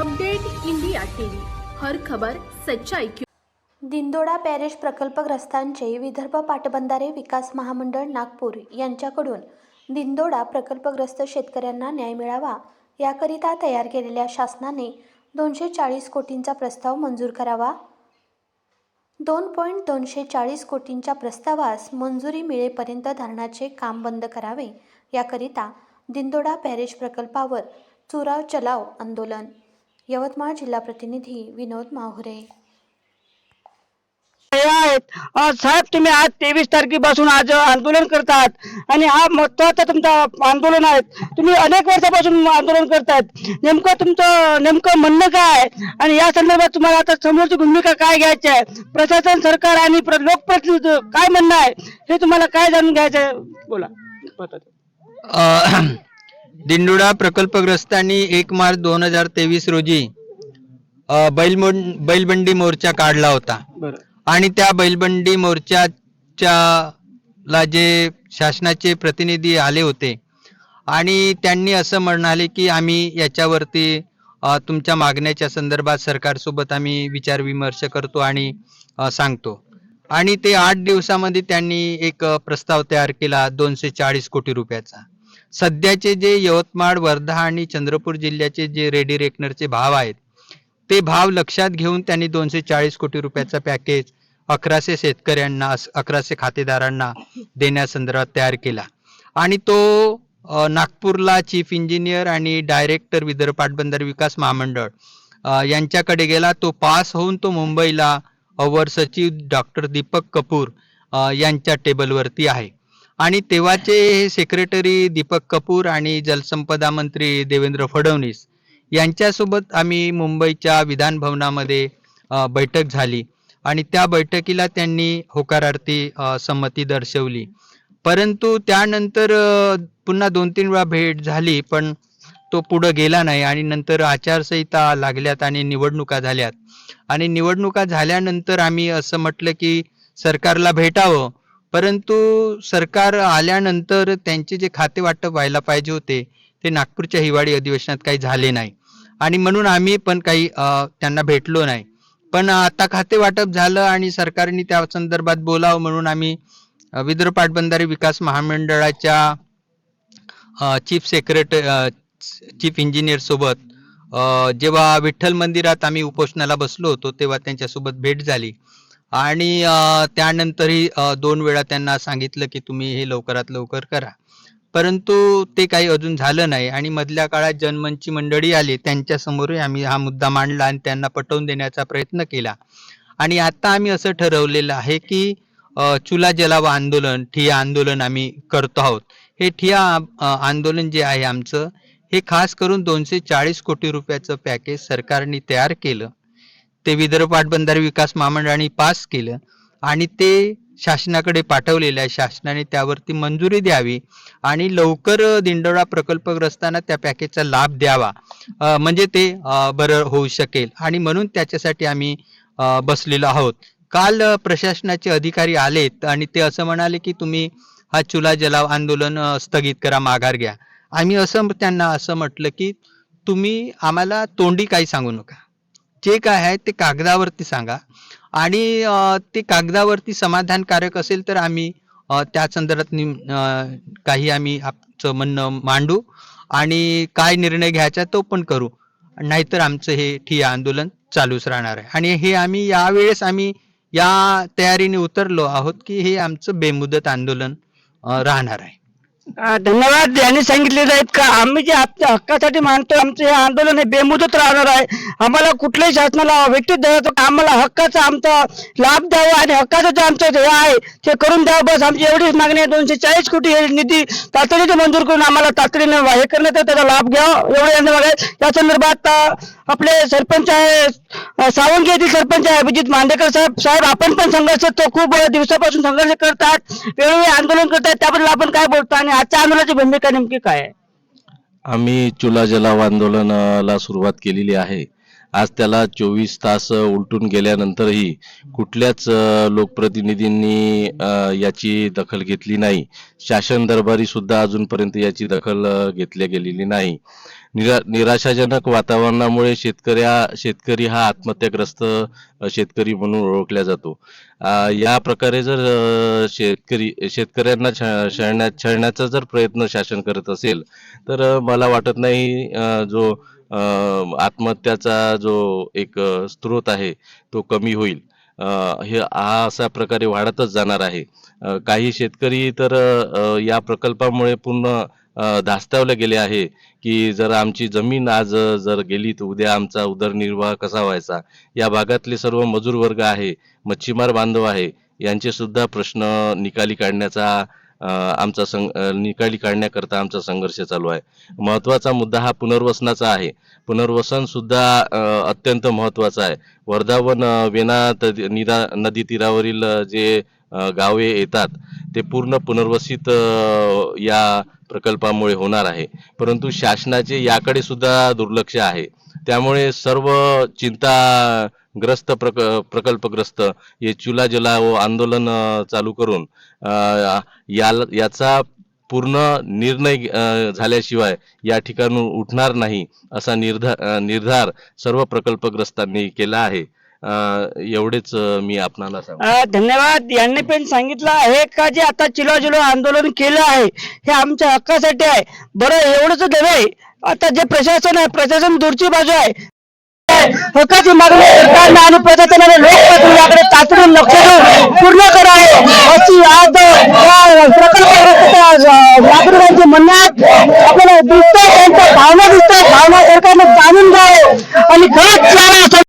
Update India TV. हर खबर सच्चाई की दिंदोडा पॅरिश प्रकल्पग्रस्तांचे विदर्भ पाटबंधारे विकास महामंडळ नागपूर यांच्याकडून दिंदोडा प्रकल्पग्रस्त शेतकऱ्यांना न्याय मिळावा याकरिता तयार केलेल्या शासनाने दोनशे चाळीस कोटींचा प्रस्ताव मंजूर करावा. दोन पॉईंट दोनशे चाळीस कोटींच्या प्रस्तावास मंजुरी मिळेपर्यंत धरणाचे काम बंद करावे याकरिता दिंदोडा पॅरेश प्रकल्पावर चुराव चलाव आंदोलन. यवतमाळ जिल्हा प्रतिनिधी विनोद माहुरे. आहेत. साहेब तुम्ही आज तेवीस तारखेपासून आज आंदोलन करतात आणि हा महत्त्वाचा तुमचा आंदोलन आहे. तुम्ही अनेक वर्षापासून आंदोलन करतायत. नेमकं तुमचं नेमकं म्हणणं काय आहे? आणि या संदर्भात तुम्हाला आता समोरची भूमिका काय घ्यायची आहे? प्रशासन सरकार आणि प्र- लोकप्रतिनिधी काय म्हणणं आहे? हे तुम्हाला काय जाणून घ्यायचं आहे? बोला. अ, दिंडोडा प्रकल्पग्रस्तांनी एक मार्च दोन हजार तेवीस रोजी बैलमोड बैलबंडी मोर्चा काढला होता. आणि त्या बैलबंडी मोर्चाच्या ला जे शासनाचे प्रतिनिधी आले होते आणि त्यांनी असं म्हणाले की आम्ही याच्यावरती तुमच्या मागण्याच्या संदर्भात सरकारसोबत आम्ही विचारविमर्श करतो आणि सांगतो. आणि ते आठ दिवसामध्ये त्यांनी एक प्रस्ताव तयार केला दोनशे चाळीस कोटी रुपयाचा. सध्याचे जे यवतमाळ वर्धा आणि चंद्रपूर जिल्ह्याचे जे रेडी रेकनरचे भाव आहेत ते भाव लक्षात घेऊन त्यांनी दोनशे चाळीस कोटी रुपयाचा पॅकेज अकराशे शेतकऱ्यांना अकराशे खातेदारांना देण्यासंदर्भात तयार केला. आणि तो नागपूरला चीफ इंजिनियर आणि डायरेक्टर विदर्भ पाटबंधारे विकास महामंडळ यांच्याकडे गेला. तो पास होऊन तो मुंबईला अवर सचिव डॉक्टर दीपक कपूर यांच्या टेबलवरती आहे. आणि तेव्हाचे सेक्रेटरी दीपक कपूर आणि जलसंपदा मंत्री देवेंद्र फडणवीस यांच्यासोबत आम्ही मुंबईच्या विधान भवनामध्ये बैठक झाली. आणि त्या बैठकीला त्यांनी होकारार्थी संमती दर्शवली. परंतु त्यानंतर पुन्हा दोन तीन वेळा भेट झाली पण तो पुढं गेला नाही आणि नंतर आचारसंहिता लागल्यात आणि निवडणुका झाल्यात. आणि निवडणुका झाल्यानंतर आम्ही असं म्हटलं की सरकारला भेटावं. परंतु सरकार आल्यानंतर त्यांचे जे खाते वाटप व्हायला पाहिजे होते ते नागपूरच्या हिवाळी अधिवेशनात काही झाले नाही. आणि म्हणून आम्ही पण काही त्यांना भेटलो नाही. पण आता खाते वाटप झालं आणि सरकारने त्या संदर्भात बोलावं म्हणून आम्ही विदर्भ पाटबंधारे विकास महामंडळाच्या चीफ सेक्रेटरी चीफ इंजिनियर सोबत जेव्हा विठ्ठल मंदिरात आम्ही उपोषणाला बसलो होतो तेव्हा त्यांच्यासोबत भेट झाली. आणि त्यानंतरही दोन वेळा त्यांना सांगितलं की तुम्ही हे लवकरात लवकर करा. परंतु ते काही अजून झालं नाही आणि मधल्या काळात जनमनची मंडळी आली त्यांच्यासमोरही आम्ही हा मुद्दा मांडला आणि त्यांना पटवून देण्याचा प्रयत्न केला. आणि आता आम्ही असं ठरवलेलं आहे की चुला जलाव आंदोलन ठिया आंदोलन आम्ही करतो आहोत. हे ठिया आंदोलन जे आहे आमचं हे खास करून दोनशे चाळीस कोटी रुपयाचं पॅकेज सरकारने तयार केलं. ते विदर्भ पाटबंधारे विकास महामंडळाने पास केलं आणि ते शासनाकडे पाठवलेलं आहे. शासनाने त्यावरती मंजुरी द्यावी आणि लवकर दिंडोळा प्रकल्पग्रस्तांना त्या पॅकेजचा लाभ द्यावा. म्हणजे ते बरं होऊ शकेल. आणि म्हणून त्याच्यासाठी आम्ही बसलेलो आहोत. काल प्रशासनाचे अधिकारी आलेत आणि ते असं म्हणाले की तुम्ही हा चुला जलाव आंदोलन स्थगित करा माघार घ्या. आम्ही असं त्यांना असं म्हटलं की तुम्ही आम्हाला तोंडी काही सांगू नका. जे काय आहे ते कागदावरती सांगा. आणि ते कागदावरती समाधानकारक असेल तर आम्ही त्या संदर्भात काही आम्ही आमचं म्हणणं मांडू आणि काय निर्णय घ्यायचा तो पण करू. नाहीतर आमचं हे ठिय्या आंदोलन चालूच राहणार आहे. आणि हे आम्ही यावेळेस आम्ही या तयारीने उतरलो आहोत की हे आमचं बेमुदत आंदोलन राहणार आहे. धन्यवाद. यांनी सांगितलेले आहेत का आम्ही जे आपल्या हक्कासाठी मानतो आमचं हे आंदोलन हे बेमुदत राहणार आहे. आम्हाला कुठल्याही शासनाला व्यक्ती द्यायचं आम्हाला हक्काचा आमचा लाभ द्यावा आणि हक्काचं जे आमचं हे आहे ते करून द्यावं. बस आमची एवढीच मागणी आहे. दोनशे चाळीस कोटी हे निधी तातडीने मंजूर करून आम्हाला तातडीने हे करण्यात त्याचा लाभ घ्यावा. एवढं यांनी मागाय त्या संदर्भात आपले सरपंच आहे सावंगी येथील सरपंच आहे अभिजित मांडेकर साहेब. साहेब आपण पण संघर्ष तो खूप दिवसापासून संघर्ष करतात वेळोवेळी आंदोलन करतात. त्याबद्दल आपण काय बोलतो आणि आजच्या आंदोलनाची भूमिका नेमकी काय आहे? आम्ही चुला जलाव आंदोलनाला सुरुवात केलेली आहे. आज त्याला चोवीस तास उलटून गेल्यानंतरही कुठल्याच लोकप्रतिनिधींनी याची दखल घेतली नाही. शासन दरबारी सुद्धा अजूनपर्यंत याची दखल घेतल्या घेतली गेलेली नाही. निरा निराशाजनक वातावरणामुळे शेतकऱ्या शेतकरी हा आत्महत्याग्रस्त शेतकरी म्हणून ओळखला जातो. या प्रकारे जर शेतकरी शेतकऱ्यांना छळण्या छळण्याचा जर प्रयत्न शासन करत असेल तर मला वाटत नाही जो आत्महत्याचा जो एक स्रोत आहे तो कमी होईल. हे हा अशा प्रकारे वाढतच जाणार आहे. काही शेतकरी तर या प्रकल्पामुळे पूर्ण धास्तावले गेले आहे की जर आमची जमीन आज जर गेली तर उद्या आमचा उदरनिर्वाह कसा व्हायचा? या भागातले सर्व मजूर वर्ग आहे मच्छीमार बांधव आहे यांचे सुद्धा प्रश्न निकाली काढण्याचा आमचा सं निकाली काढण्याकरता आमचा संघर्ष चालू आहे. महत्त्वाचा मुद्दा हा पुनर्वसनाचा आहे. पुनर्वसन सुद्धा अत्यंत महत्त्वाचा आहे. वर्धा व वेना निदा नदी तीरावरील जे गावे येतात ते पूर्ण पुनर्वसित या प्रकल्पामुळे होणार आहे. परंतु शासनाचे याकडे सुद्धा दुर्लक्ष आहे. त्यामुळे सर्व चिंता ग्रस्त प्रक प्रकल्पग्रस्त हे चुला व आंदोलन चालू करून या याला याचा पूर्ण निर्णय झाल्याशिवाय या ठिकाणून उठणार नाही असा निर्धार निर्धार सर्व प्रकल्पग्रस्तांनी केला आहे. एवढेच मी आपणाला धन्यवाद. यांनी पण सांगितलं आहे का जे आता चिलो चिलो आंदोलन केलं आहे हे आमच्या हक्कासाठी आहे. बरं एवढंच नव्हे. आता जे प्रशासन आहे प्रशासन दूरची बाजू आहे. हक्काची मागणी सरकारने आणि प्रशासनाने लोकप्रतिनिधी याकडे तातडून लक्ष देऊन पूर्ण करावे अशी आज या प्रकल्पग्रस्त नागरिकांचे म्हणणे आहेत आपल्याला दिसतंय त्यांच्या भावना दिसतात. भावना सरकारने जाणून घ्यावे आणि खरंच